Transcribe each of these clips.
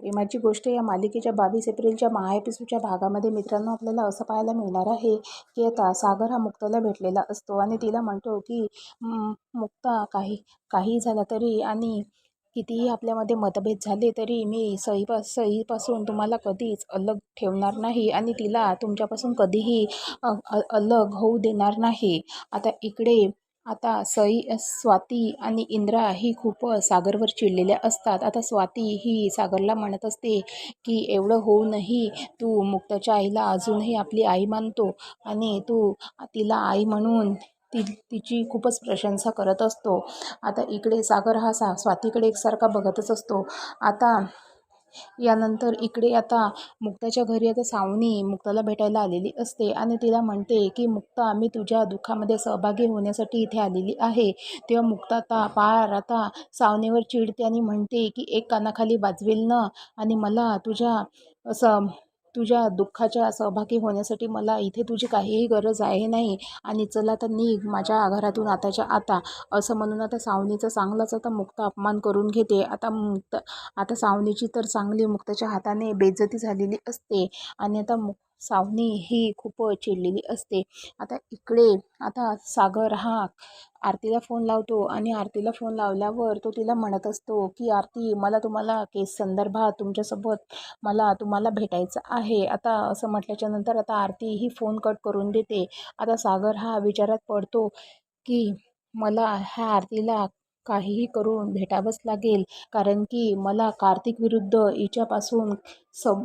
प्रेमाची गोष्ट या मालिकेच्या बावीस एप्रिलच्या महाएपिसोडच्या भागामध्ये मित्रांनो आपल्याला असं पाहायला मिळणार आहे की आता सागर हा मुक्ताला भेटलेला असतो आणि तिला म्हणतो की मुक्ता काही काही झालं तरी आणि कितीही आपल्यामध्ये मतभेद झाले तरी मी सईपा सईपासून तुम्हाला कधीच अलग ठेवणार नाही आणि तिला तुमच्यापासून कधीही अलग होऊ देणार नाही. आता इकडे आता सई स्वाती आणि इंद्रा ही खूप सागरवर चिडलेल्या असतात. आता स्वाती ही सागरला म्हणत असते की एवढं होऊनही तू मुक्ताच्या आईला अजूनही आपली आई मानतो आणि तू तिला आई म्हणून ती तिची खूपच प्रशंसा करत असतो. आता इकडे सागर हा सा स्वातीकडे एकसारखा बघतच असतो. आता यानंतर इकडे आता मुक्ताच्या घरी आता सावनी मुक्ताला भेटायला आलेली असते आणि तिला म्हणते की मुक्ता मी तुझ्या दुःखामध्ये सहभागी होण्यासाठी इथे आलेली आहे. तेव्हा मुक्ता आता पार आता सावनीवर चिडते आणि म्हणते की एक कानाखाली वाजवेल ना आणि मला तुझ्या असं तुझ्या दुःखाच्या सहभागी होण्यासाठी मला इथे तुझी काहीही गरज आहे नाही. आणि चला तर निघ माझ्या घरातून आताच्या आता. असं म्हणून आता सावनीचा चांगलाच आता मुक्ता अपमान करून घेते. आता मुक्त आता सावनीची तर चांगली मुक्ताच्या हाताने बेइज्जती झालेली असते. आणि आता मुक सावनी ही खूप चिडलेली असते. आता इकडे आता सागर हा आरतीला फोन लावतो आणि आरतीला फोन लावल्यावर तो तिला म्हणत असतो की आरती मला तुम्हाला केस संदर्भात तुमच्यासोबत मला तुम्हाला भेटायचं आहे. आता असं म्हटल्याच्या नंतर आता आरती ही फोन कट करून देते. आता सागर हा विचारात पडतो की मला ह्या आरतीला काहीही करून भेटावंच लागेल. कारण की मला कार्तिक विरुद्ध हिच्यापासून सम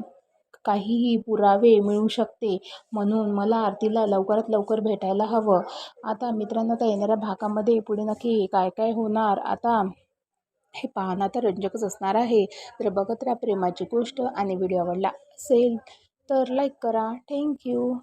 काहीही पुरावे मिळू शकते म्हणून मला आरतीला लवकरात लवकर भेटायला हवं. आता मित्रांनो आता येणाऱ्या भागामध्ये पुढे नक्की काय काय होणार? आता हे पाहणं तर रंजकच असणार आहे. तर बघत राहा प्रेमाची गोष्ट आणि व्हिडिओ आवडला असेल तर लाईक करा. थँक्यू